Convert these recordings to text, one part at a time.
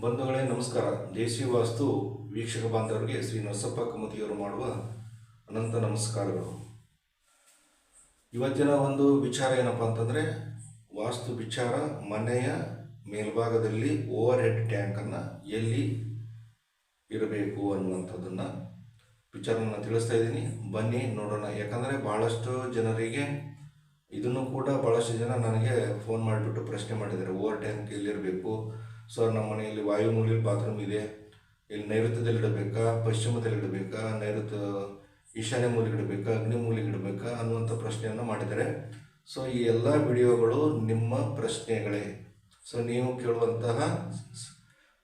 ಬಂಧುಗಳೇ, ನಮಸ್ಕಾರ. ದೇಸಿ ವಾಸ್ತು ವೀಕ್ಷಕ ಬಾಂಧವರಿಗೆ ಶ್ರೀ ನರಸಪ್ಪ ಕಮತಿಯವರು ಮಾಡುವ ಅನಂತ ನಮಸ್ಕಾರಗಳು. ಇವತ್ತಿನ ಒಂದು ವಿಚಾರ ಏನಪ್ಪ ಅಂತಂದರೆ, ವಾಸ್ತು ವಿಚಾರ ಮನೆಯ ಮೇಲ್ಭಾಗದಲ್ಲಿ ಓವರ್ ಹೆಡ್ ಟ್ಯಾಂಕನ್ನು ಎಲ್ಲಿ ಇರಬೇಕು ಅನ್ನುವಂಥದ್ದನ್ನು ವಿಚಾರವನ್ನು ತಿಳಿಸ್ತಾ ಇದ್ದೀನಿ. ಬನ್ನಿ ನೋಡೋಣ. ಯಾಕಂದರೆ ಭಾಳಷ್ಟು ಜನರಿಗೆ, ಇದನ್ನು ಕೂಡ ಭಾಳಷ್ಟು ಜನ ನನಗೆ ಫೋನ್ ಮಾಡಿಬಿಟ್ಟು ಪ್ರಶ್ನೆ ಮಾಡಿದ್ದಾರೆ. Over tank ಎಲ್ಲಿರಬೇಕು? ಸರ್ ನಮ್ಮ ಮನೆಯಲ್ಲಿ ವಾಯುಮೂಲಿ ಬಾತ್ರೂಮ್ ಇದೆ. ಇಲ್ಲಿ ನೈಋತ್ಯದಲ್ಲಿ ಇಡಬೇಕಾ, ಪಶ್ಚಿಮದಲ್ಲಿ ಇಡಬೇಕಾ, ನೈಋತ್ಯ ಈಶಾನ್ಯ ಮೂಲೆಗೆ ಇಡಬೇಕಾ, ಅಗ್ನಿ ಮೂಲೆಗೆ ಇಡಬೇಕಾ ಅನ್ನುವಂಥ ಪ್ರಶ್ನೆಯನ್ನು ಮಾಡಿದ್ದಾರೆ. ಸೊ ಈ ಎಲ್ಲ ವಿಡಿಯೋಗಳು ನಿಮ್ಮ ಪ್ರಶ್ನೆಗಳೇ. ಸೊ ನೀವು ಕೇಳುವಂತಹ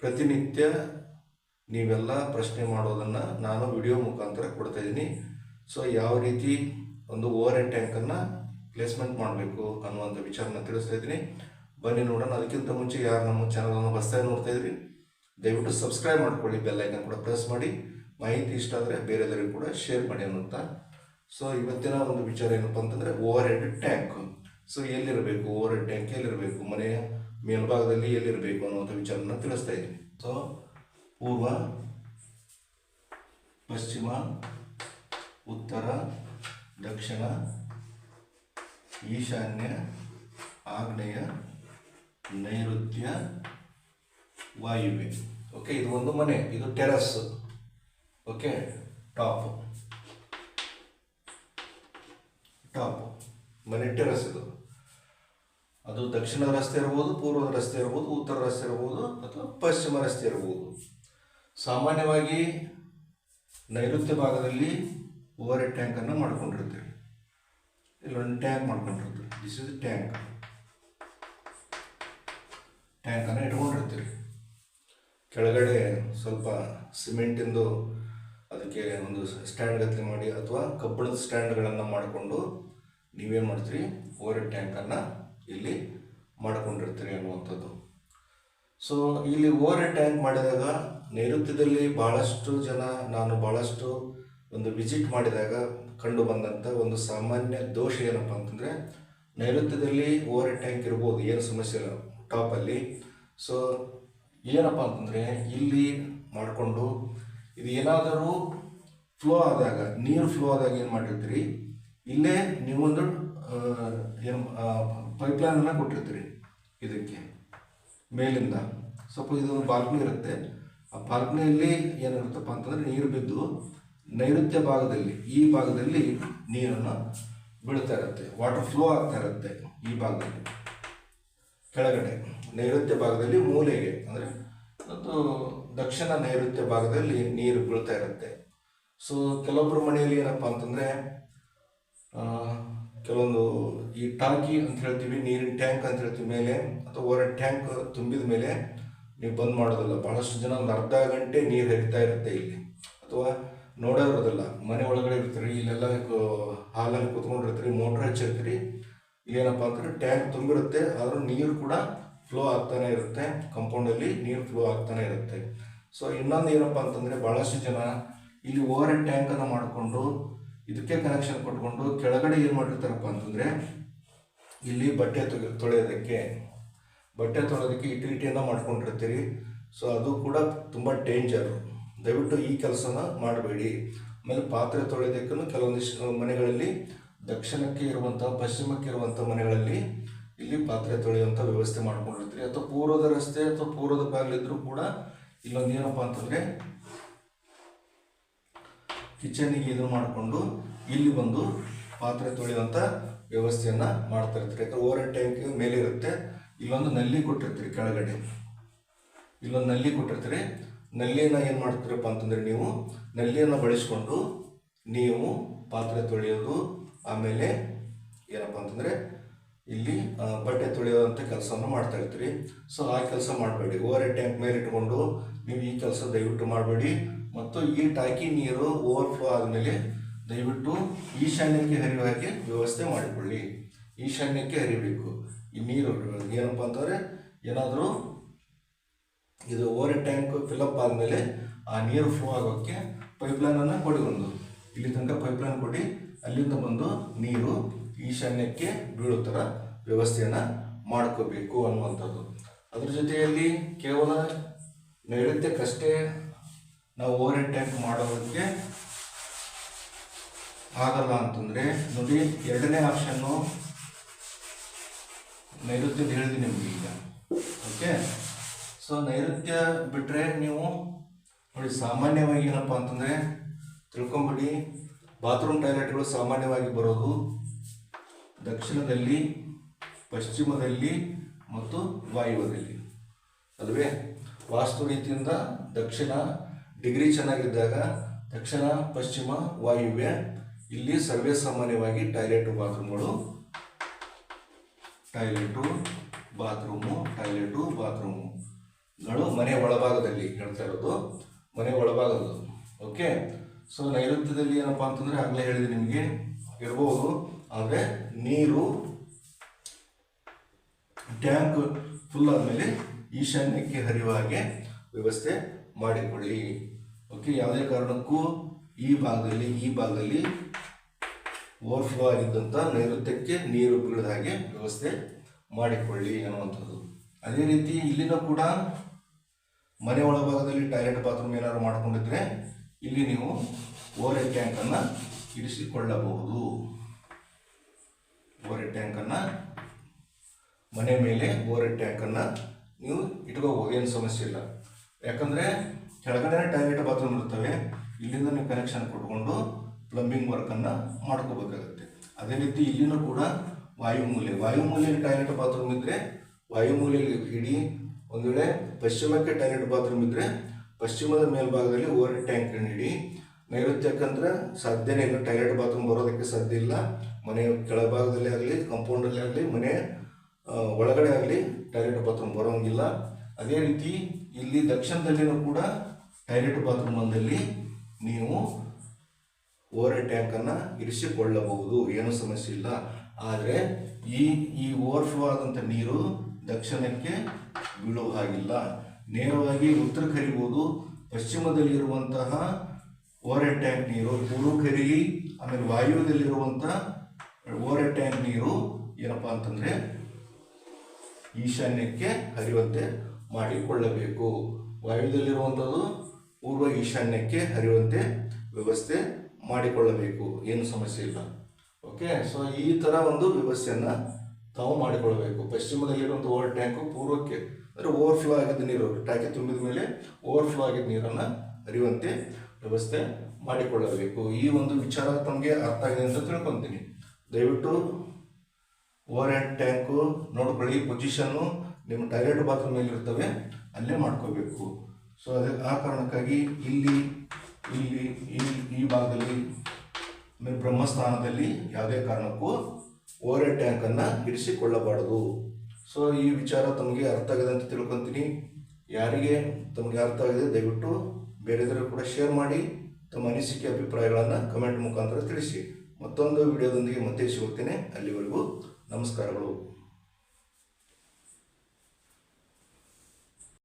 ಪ್ರತಿನಿತ್ಯ ನೀವೆಲ್ಲ ಪ್ರಶ್ನೆ ಮಾಡೋದನ್ನು ನಾನು ವಿಡಿಯೋ ಮುಖಾಂತರ ಕೊಡ್ತಾ ಇದ್ದೀನಿ. ಸೊ ಯಾವ ರೀತಿ ಒಂದು ಓವರ್ ಹೆಡ್ ಟ್ಯಾಂಕನ್ನು ಪ್ಲೇಸ್ಮೆಂಟ್ ಮಾಡಬೇಕು ಅನ್ನುವಂಥ ವಿಚಾರನ ತಿಳಿಸ್ತಾ ಇದ್ದೀನಿ. ಬನ್ನಿ ನೋಡೋಣ. ಅದಕ್ಕಿಂತ ಮುಂಚೆ ಯಾರು ನಮ್ಮ ಚಾನಲನ್ನು ಹೊಸದಾಗಿ ನೋಡ್ತಾ ಇದ್ರಿ, ದಯವಿಟ್ಟು ಸಬ್ಸ್ಕ್ರೈಬ್ ಮಾಡ್ಕೊಳ್ಳಿ ಬೆಲ್ ಐಕನ್ ಕೂಡ ಪ್ರೆಸ್ ಮಾಡಿ. ಮಾಹಿತಿ ಇಷ್ಟ ಆದರೆ ಬೇರೆಲ್ಲರಿಗೂ ಕೂಡ ಶೇರ್ ಮಾಡಿ ಅನ್ನುವಂಥ ಸೊ ಇವತ್ತಿನ ಒಂದು ವಿಚಾರ ಏನಪ್ಪ ಅಂತಂದರೆ ಓವರ್ ಹೆಡ್ ಟ್ಯಾಂಕ್ ಸೊ ಎಲ್ಲಿರಬೇಕು? ಓವರ್ ಹೆಡ್ ಟ್ಯಾಂಕ್ ಎಲ್ಲಿರಬೇಕು? ಮನೆಯ ಮೇಲ್ಭಾಗದಲ್ಲಿ ಎಲ್ಲಿರಬೇಕು ಅನ್ನುವಂಥ ವಿಚಾರನ ತಿಳಿಸ್ತಾ ಇದ್ದೀನಿ. ಸೊ ಪೂರ್ವ, ಪಶ್ಚಿಮ, ಉತ್ತರ, ದಕ್ಷಿಣ, ಈಶಾನ್ಯ, ಆಗ್ನೇಯ ನೈಋತ್ಯ ವಾಯುವೆ ಓಕೆ ಇದು ಒಂದು ಮನೆ, ಇದು ಟೆರಸ್ ಓಕೆ ಟಾಪ್ ಟಾಪ್ ಮನೆ ಟೆರಸ್ ಇದು. ಅದು ದಕ್ಷಿಣ ರಸ್ತೆ ಇರ್ಬೋದು ಪೂರ್ವದ ರಸ್ತೆ ಇರ್ಬೋದು, ಉತ್ತರ ರಸ್ತೆ ಇರ್ಬೋದು, ಅಥವಾ ಪಶ್ಚಿಮ ರಸ್ತೆ ಇರ್ಬೋದು. ಸಾಮಾನ್ಯವಾಗಿ ನೈಋತ್ಯ ಭಾಗದಲ್ಲಿ ಓವರ್ ಟ್ಯಾಂಕನ್ನು ಮಾಡ್ಕೊಂಡಿರ್ತೀವಿ. ಇಲ್ಲೊಂದು ಟ್ಯಾಂಕ್ ಮಾಡ್ಕೊಂಡಿರ್ತೀವಿ. ದಿಸ್ ಇಸ್ ಟ್ಯಾಂಕ್ ಟ್ಯಾಂಕನ್ನು ಇಟ್ಕೊಂಡಿರ್ತೀರಿ. ಕೆಳಗಡೆ ಸ್ವಲ್ಪ ಸಿಮೆಂಟಿಂದು ಅದಕ್ಕೆ ಒಂದು ಸ್ಟ್ಯಾಂಡ್ ಗತ್ತಿ ಮಾಡಿ ಅಥವಾ ಕಬ್ಬಿಣದ ಸ್ಟ್ಯಾಂಡ್ಗಳನ್ನು ಮಾಡಿಕೊಂಡು ನೀವೇನು ಮಾಡ್ತೀರಿ? ಎಡ್ ಟ್ಯಾಂಕನ್ನು ಇಲ್ಲಿ ಮಾಡಿಕೊಂಡಿರ್ತೀರಿ ಅನ್ನುವಂಥದ್ದು. ಸೊ ಇಲ್ಲಿ ಓವರ್ ಟ್ಯಾಂಕ್ ಮಾಡಿದಾಗ ನೈಋತ್ಯದಲ್ಲಿ ಭಾಳಷ್ಟು ಜನ ನಾನು ಭಾಳಷ್ಟು ಒಂದು ವಿಸಿಟ್ ಮಾಡಿದಾಗ ಕಂಡು ಬಂದಂಥ ಒಂದು ಸಾಮಾನ್ಯ ದೋಷ ಏನಪ್ಪ ಅಂತಂದರೆ ನೈಋತ್ಯದಲ್ಲಿ ಓವರ್ ಟ್ಯಾಂಕ್ ಇರ್ಬೋದು, ಏನು ಸಮಸ್ಯೆ ಇಲ್ಲ. ಟಾಪಲ್ಲಿ ಸೊ ಏನಪ್ಪ ಅಂತಂದರೆ, ಇಲ್ಲಿ ಮಾಡಿಕೊಂಡು ಇದು ಏನಾದರೂ ಫ್ಲೋ ಆದಾಗ, ನೀರು ಫ್ಲೋ ಆದಾಗ ಏನು ಮಾಡಿರ್ತೀರಿ? ಇಲ್ಲೇ ನೀವೊಂದು ಏನು ಪೈಪ್ಲೈನನ್ನು ಕೊಟ್ಟಿರ್ತೀರಿ ಇದಕ್ಕೆ, ಮೇಲಿಂದ. ಸ್ವಲ್ಪ ಇದು ಬಾಲ್ಕನಿ ಇರುತ್ತೆ. ಆ ಬಾಲ್ಕನಿಯಲ್ಲಿ ಏನಿರುತ್ತಪ್ಪ ಅಂತಂದರೆ ನೀರು ಬಿದ್ದು ನೈಋತ್ಯ ಭಾಗದಲ್ಲಿ, ಈ ಭಾಗದಲ್ಲಿ ನೀರನ್ನು ಬೀಳ್ತಾ ಇರುತ್ತೆ. ವಾಟರ್ ಫ್ಲೋ ಆಗ್ತಾ ಇರುತ್ತೆ ಈ ಭಾಗದಲ್ಲಿ. ಕೆಳಗಡೆ, ನೈಋತ್ಯ ಭಾಗದಲ್ಲಿ ಮೂಲೆಗೆ, ಅಂದರೆ ಅದು ದಕ್ಷಿಣ ನೈಋತ್ಯ ಭಾಗದಲ್ಲಿ ನೀರು ಬೀಳ್ತಾ ಇರುತ್ತೆ. ಸೊ ಕೆಲವೊಬ್ಬರ ಮನೆಯಲ್ಲಿ ಏನಪ್ಪ ಅಂತಂದರೆ ಕೆಲವೊಂದು ಈ ಟಾಕಿ ಅಂತ ಹೇಳ್ತೀವಿ, ನೀರಿನ ಟ್ಯಾಂಕ್ ಅಂತ ಹೇಳ್ತೀವಿ ಮೇಲೆ, ಅಥವಾ ಹೊರ ಟ್ಯಾಂಕ್ ತುಂಬಿದ ಮೇಲೆ ನೀವು ಬಂದ್ ಮಾಡೋದಿಲ್ಲ. ಬಹಳಷ್ಟು ಜನ ಒಂದು ಅರ್ಧ ಗಂಟೆ ನೀರು ಹರಿತಾ ಇರುತ್ತೆ ಇಲ್ಲಿ. ಅಥವಾ ನೋಡೋದಿಲ್ಲ ಮನೆ ಒಳಗಡೆ ಇರ್ತೀರಿ, ಇಲ್ಲೆಲ್ಲ ಹಾಲಲ್ಲಿ ಕುತ್ಕೊಂಡಿರ್ತೀರಿ, ಮೋಟ್ರ್ ಹಚ್ಚಿರ್ತೀರಿ. ಇಲ್ಲೇನಪ್ಪ ಅಂದರೆ ಟ್ಯಾಂಕ್ ತುಂಬಿರುತ್ತೆ, ಆದರೂ ನೀರು ಕೂಡ ಫ್ಲೋ ಆಗ್ತಾನೆ ಇರುತ್ತೆ ಕಂಪೌಂಡಲ್ಲಿ ನೀರು ಫ್ಲೋ ಆಗ್ತಾನೆ ಇರುತ್ತೆ. ಸೊ ಇನ್ನೊಂದು ಏನಪ್ಪ ಅಂತಂದರೆ ಭಾಳಷ್ಟು ಜನ ಇಲ್ಲಿ ಓವರ್ ಹೆಡ್ ಟ್ಯಾಂಕನ್ನು ಮಾಡಿಕೊಂಡು ಇದಕ್ಕೆ ಕನೆಕ್ಷನ್ ಕೊಟ್ಕೊಂಡು ಕೆಳಗಡೆ ಏನು ಮಾಡಿರ್ತಾರಪ್ಪ ಅಂತಂದರೆ ಇಲ್ಲಿ ಬಟ್ಟೆ ತೊಗೆ ತೊಳೆಯೋದಕ್ಕೆ. ಬಟ್ಟೆ ತೊಳೆಯೋದಕ್ಕೆ ಇಟಿಲಿಟಿಯನ್ನು ಮಾಡ್ಕೊಂಡಿರ್ತೀರಿ. ಸೊ ಅದು ಕೂಡ ತುಂಬ ಡೇಂಜರ್ ದಯವಿಟ್ಟು ಈ ಕೆಲಸನ ಮಾಡಬೇಡಿ. ಆಮೇಲೆ ಪಾತ್ರೆ ತೊಳೆಯೋದಕ್ಕೂ ಕೆಲವೊಂದಿಷ್ಟು ಮನೆಗಳಲ್ಲಿ ದಕ್ಷಿಣಕ್ಕೆ ಇರುವಂತಹ, ಪಶ್ಚಿಮಕ್ಕೆ ಇರುವಂತಹ ಮನೆಗಳಲ್ಲಿ ಇಲ್ಲಿ ಪಾತ್ರೆ ತೊಳೆಯುವಂತ ವ್ಯವಸ್ಥೆ ಮಾಡ್ಕೊಂಡಿರ್ತೀರಿ. ಅಥವಾ ಪೂರ್ವದ ರಸ್ತೆ ಅಥವಾ ಪೂರ್ವದ ಬಾಗಿಲಿದ್ರೂ ಕೂಡ ಇಲ್ಲೊಂದು ಏನಪ್ಪ ಅಂತಂದ್ರೆ ಕಿಚನಿಗೆ ಇದು ಮಾಡಿಕೊಂಡು ಇಲ್ಲಿ ಬಂದು ಪಾತ್ರೆ ತೊಳೆಯುವಂಥ ವ್ಯವಸ್ಥೆಯನ್ನ ಮಾಡ್ತಾ ಇರ್ತೀರಿ. ಯಾಕಂದ್ರೆ ಓವರ್ ಟ್ಯಾಂಕ್ ಮೇಲೆ ಇರುತ್ತೆ. ಇಲ್ಲೊಂದು ನಲ್ಲಿ ಕೊಟ್ಟಿರ್ತೀರಿ ಕೆಳಗಡೆ. ಇಲ್ಲೊಂದು ನಲ್ಲಿ ಕೊಟ್ಟಿರ್ತೀರಿ. ನಲ್ಲಿಯನ್ನು ಏನು ಮಾಡ್ತೀರಪ್ಪ ಅಂತಂದ್ರೆ ನೀವು ನಲ್ಲಿಯನ್ನು ಬಳಸ್ಕೊಂಡು ನೀವು ಪಾತ್ರೆ ತೊಳೆಯೋದು ಆಮೇಲೆ ಏನಪ್ಪ ಅಂತಂದರೆ ಇಲ್ಲಿ ಬಟ್ಟೆ ತೊಳೆಯುವಂಥ ಕೆಲಸವನ್ನು ಮಾಡ್ತಾ ಇರ್ತೀರಿ. ಸೊ ಆ ಕೆಲಸ ಮಾಡಬೇಡಿ. ಓವರ್ ಹೆಡ್ ಟ್ಯಾಂಕ್ ಮೇಲೆ ಇಟ್ಕೊಂಡು ನೀವು ಈ ಕೆಲಸ ದಯವಿಟ್ಟು ಮಾಡಬೇಡಿ. ಮತ್ತು ಈ ಟಾಕಿ ನೀರು ಓವರ್ಫ್ಲೋ ಆದಮೇಲೆ ದಯವಿಟ್ಟು ಈಶಾನ್ಯಕ್ಕೆ ಹರಿಯುವ ಹಾಗೆ ವ್ಯವಸ್ಥೆ ಮಾಡಿಕೊಳ್ಳಿ. ಈಶಾನ್ಯಕ್ಕೆ ಹರಿಬೇಕು. ಈ ನೀರು, ಏನಪ್ಪ ಅಂತಂದರೆ ಏನಾದರೂ ಇದು ಓವರ್ ಹೆಡ್ ಟ್ಯಾಂಕ್ ಫಿಲಪ್ ಆದಮೇಲೆ ಆ ನೀರು ಫ್ಲೋ ಆಗೋಕ್ಕೆ ಪೈಪ್ಲೈನನ್ನು ಕೊಡಿ ಒಂದು. ಇಲ್ಲಿ ತನಕ ಪೈಪ್ಲೈನ್ ಕೊಡಿ. ಅಲ್ಲಿಂದ ಬಂದು ನೀರು ಈಶಾನ್ಯಕ್ಕೆ ಬೀಳೋ ಥರ ವ್ಯವಸ್ಥೆಯನ್ನು ಮಾಡ್ಕೋಬೇಕು ಅನ್ನುವಂಥದ್ದು. ಅದ್ರ ಜೊತೆಯಲ್ಲಿ ಕೇವಲ ನೈಋತ್ಯಕ್ಕಷ್ಟೇ ನಾವು ಓವರ್ ಹೆಡ್ ಟ್ಯಾಂಕ್ ಮಾಡೋದಕ್ಕೆ ಆಗಲ್ಲ ಅಂತಂದರೆ ನೋಡಿ ಎರಡನೇ ಆಪ್ಷನ್ನು ನೈಋತ್ಯದ ಹೇಳಿದೆ ನಿಮಗೆ ಈಗ. ಓಕೆ ಸೊ ನೈಋತ್ಯ ಬಿಟ್ಟರೆ ನೀವು ನೋಡಿ ಸಾಮಾನ್ಯವಾಗಿ ಏನಪ್ಪ ಅಂತಂದರೆ ತಿಳ್ಕೊಂಬಿಡಿ. ಬಾತ್ರೂಮ್ ಟಾಯ್ಲೆಟ್ಗಳು ಸಾಮಾನ್ಯವಾಗಿ ಬರೋದು ದಕ್ಷಿಣದಲ್ಲಿ, ಪಶ್ಚಿಮದಲ್ಲಿ ಮತ್ತು ವಾಯುವ್ಯದಲ್ಲಿ. ಅಲ್ವೇ? ವಾಸ್ತು ರೀತಿಯಿಂದ ದಕ್ಷಿಣ ಡಿಗ್ರಿ ಚೆನ್ನಾಗಿದ್ದಾಗ ದಕ್ಷಿಣ, ಪಶ್ಚಿಮ ವಾಯುವ್ಯ. ಇಲ್ಲಿ ಸರ್ವೇ ಸಾಮಾನ್ಯವಾಗಿ ಟಾಯ್ಲೆಟ್, ಬಾತ್ರೂಮ್ಗಳು. ಟಾಯ್ಲೆಟು, ಬಾತ್ರೂಮು, ಟಾಯ್ಲೆಟು, ಬಾತ್ರೂಮುಗಳು ಮನೆ ಒಳಭಾಗದಲ್ಲಿ ಹೇಳ್ತಾ ಇರೋದು. ಮನೆ ಒಳಭಾಗದ್ದು. ಓಕೆ? ಸೊ ನೈಋತ್ಯದಲ್ಲಿ ಏನಪ್ಪ ಅಂತಂದರೆ ಆಗಲೇ ಹೇಳಿದೆ ನಿಮಗೆ. ಇರ್ಬೋದು. ಆದರೆ ನೀರು ಟ್ಯಾಂಕ್ ಫುಲ್ ಆದಮೇಲೆ ಈಶಾನ್ಯಕ್ಕೆ ಹರಿಯುವ ಹಾಗೆ ವ್ಯವಸ್ಥೆ ಮಾಡಿಕೊಳ್ಳಿ. ಓಕೆ ಯಾವುದೇ ಕಾರಣಕ್ಕೂ ಈ ಭಾಗದಲ್ಲಿ ಈ ಭಾಗದಲ್ಲಿ ಓವರ್ಫ್ಲೋ ಆಗಿದ್ದಂಥ ನೈಋತ್ಯಕ್ಕೆ ನೀರು ಬೀಳದ ಹಾಗೆ ವ್ಯವಸ್ಥೆ ಮಾಡಿಕೊಳ್ಳಿ ಅನ್ನುವಂಥದ್ದು. ಅದೇ ರೀತಿ ಇಲ್ಲಿನೂ ಕೂಡ ಮನೆ ಒಳಭಾಗದಲ್ಲಿ ಟಾಯ್ಲೆಟ್ ಬಾತ್ರೂಮ್ ಏನಾದ್ರು ಮಾಡ್ಕೊಂಡಿದ್ರೆ ಇಲ್ಲಿ ನೀವು ಓರೆ ಟ್ಯಾಂಕನ್ನು ಇರಿಸಿಕೊಳ್ಳಬಹುದು. ಓರೆ ಟ್ಯಾಂಕನ್ನು ಮನೆ ಮೇಲೆ ಓರೆ ಟ್ಯಾಂಕನ್ನು ನೀವು ಇಟ್ಕೋಬಹುದು ಏನು ಸಮಸ್ಯೆ ಇಲ್ಲ. ಯಾಕಂದರೆ ಕೆಳಗಡೆ ಟಾಯ್ಲೆಟ್ ಬಾತ್ರೂಮ್ ಇರ್ತವೆ ಇಲ್ಲಿಂದ ನೀವು ಕನೆಕ್ಷನ್ ಕೊಟ್ಕೊಂಡು ಪ್ಲಂಬಿಂಗ್ ವರ್ಕನ್ನು ಮಾಡ್ಕೋಬೇಕಾಗುತ್ತೆ. ಅದೇ ರೀತಿ ಇಲ್ಲಿನೂ ಕೂಡ ವಾಯುಮೂಲೆ ವಾಯುಮೂಲೆಯಲ್ಲಿ ಟಾಯ್ಲೆಟ್ ಬಾತ್ರೂಮ್ ಇದ್ದರೆ ವಾಯುಮೂಲೆಯಲ್ಲಿ ಇಡೀ ಒಂದು ವೇಳೆ ಪಶ್ಚಿಮಕ್ಕೆ ಟಾಯ್ಲೆಟ್ ಬಾತ್ರೂಮ್ ಇದ್ದರೆ ಪಶ್ಚಿಮದ ಮೇಲ್ಭಾಗದಲ್ಲಿ ಓವರ್ ಟ್ಯಾಂಕ್ ನೀಡಿ ನೈರುತ್ಯಕ್ಕಂದ್ರೆ ಸಾಧ್ಯನೇ ಇಲ್ಲ ಟಾಯ್ಲೆಟ್ ಬಾತ್ರೂಮ್ ಬರೋದಕ್ಕೆ ಸಾಧ್ಯ ಇಲ್ಲ. ಮನೆ ಕೆಳಭಾಗದಲ್ಲಿ ಆಗಲಿ ಕಂಪೌಂಡಲ್ಲಿ ಆಗಲಿ, ಮನೆ ಒಳಗಡೆ ಆಗಲಿ ಟಾಯ್ಲೆಟ್ ಬಾತ್ರೂಮ್ ಬರೋಂಗಿಲ್ಲ. ಅದೇ ರೀತಿ ಇಲ್ಲಿ ದಕ್ಷಿಣದಲ್ಲಿನೂ ಕೂಡ ಟಾಯ್ಲೆಟ್ ಬಾತ್ರೂಮ್ ಒಂದಲ್ಲಿ ನೀವು ಓವರ್ ಟ್ಯಾಂಕನ್ನು ಇರಿಸಿಕೊಳ್ಳಬಹುದು. ಏನೂ ಸಮಸ್ಯೆ ಇಲ್ಲ. ಆದರೆ ಈ ಈ ಓವರ್ಫ್ಲೋ ಆದಂಥ ನೀರು ದಕ್ಷಿಣಕ್ಕೆ ಬೀಳುವ ಹಾಗಿಲ್ಲ. ನೇರವಾಗಿ ಉತ್ತರಕ್ಕೆ ಹರಿಬೋದು ಪಶ್ಚಿಮದಲ್ಲಿರುವಂತಹ ಓವರ್ ಟ್ಯಾಂಕ್ ನೀರು, ಪೂರ್ವ ಹರಿಲಿ ಆಮೇಲೆ ವಾಯುವ್ಯದಲ್ಲಿರುವಂಥ ಓವರ್ ಟ್ಯಾಂಕ್ ನೀರು ಏನಪ್ಪಾ ಅಂತಂದರೆ ಈಶಾನ್ಯಕ್ಕೆ ಹರಿಯುವಂತೆ ಮಾಡಿಕೊಳ್ಳಬೇಕು. ವಾಯುವ್ಯದಲ್ಲಿರುವಂಥದ್ದು ಪೂರ್ವ ಈಶಾನ್ಯಕ್ಕೆ ಹರಿಯುವಂತೆ ವ್ಯವಸ್ಥೆ ಮಾಡಿಕೊಳ್ಳಬೇಕು. ಏನು ಸಮಸ್ಯೆ ಇಲ್ಲ. ಓಕೆ ಸೊ ಈ ಥರ ಒಂದು ವ್ಯವಸ್ಥೆಯನ್ನು ತಾವು ಮಾಡಿಕೊಳ್ಳಬೇಕು. ಪಶ್ಚಿಮದಲ್ಲಿರುವಂಥ ಓವರ್ ಟ್ಯಾಂಕು ಪೂರ್ವಕ್ಕೆ, ಅಂದರೆ ಓವರ್ಫ್ಲೋ ಆಗಿದ್ದ ನೀರು, ಟ್ಯಾಂಕಿ ತುಂಬಿದ ಮೇಲೆ ಓವರ್ಫ್ಲೋ ಆಗಿದ್ದ ನೀರನ್ನು ಹರಿಯುವಂತೆ ವ್ಯವಸ್ಥೆ ಮಾಡಿಕೊಳ್ಳಬೇಕು. ಈ ಒಂದು ವಿಚಾರ ತಮಗೆ ಅರ್ಥ ಆಗಿದೆ ಅಂತ ತಿಳ್ಕೊತೀನಿ. ದಯವಿಟ್ಟು ಓವರ್ ಹ್ಯಾಂಡ್ ಟ್ಯಾಂಕು ನೋಡ್ಕೊಳ್ಳಿ. ಪೊಸಿಷನ್ನು ನಿಮ್ಮ ಟಾಯ್ಲೆಟ್ ಬಾತ್ರೂಮ್ ಇರ್ತವೆ ಅಲ್ಲೇ ಮಾಡ್ಕೋಬೇಕು. ಸೊ ಅದೇ, ಆ ಕಾರಣಕ್ಕಾಗಿ ಇಲ್ಲಿ ಇಲ್ಲಿ ಈ ಭಾಗದಲ್ಲಿ, ಬ್ರಹ್ಮಸ್ಥಾನದಲ್ಲಿ ಯಾವುದೇ ಕಾರಣಕ್ಕೂ ಓವರ್ ಟ್ಯಾಂಕನ್ನು ಇರಿಸಿಕೊಳ್ಳಬಾರದು. ಸೊ ಈ ವಿಚಾರ ತಮಗೆ ಅರ್ಥ ಆಗಿದೆ ಅಂತ ತಿಳ್ಕೊತೀನಿ. ಯಾರಿಗೆ ತಮಗೆ ಅರ್ಥ ಆಗಿದೆ, ದಯವಿಟ್ಟು ಬೇರೆದವರು ಕೂಡ ಶೇರ್ ಮಾಡಿ, ತಮ್ಮ ಅನಿಸಿಕೆ, ಅಭಿಪ್ರಾಯಗಳನ್ನು ಕಮೆಂಟ್ ಮುಖಾಂತರ ತಿಳಿಸಿ. ಮತ್ತೊಂದು ವಿಡಿಯೋದೊಂದಿಗೆ ಮತ್ತೆ ಸಿಗುತ್ತೇನೆ. ಅಲ್ಲಿವರೆಗೂ ನಮಸ್ಕಾರಗಳು.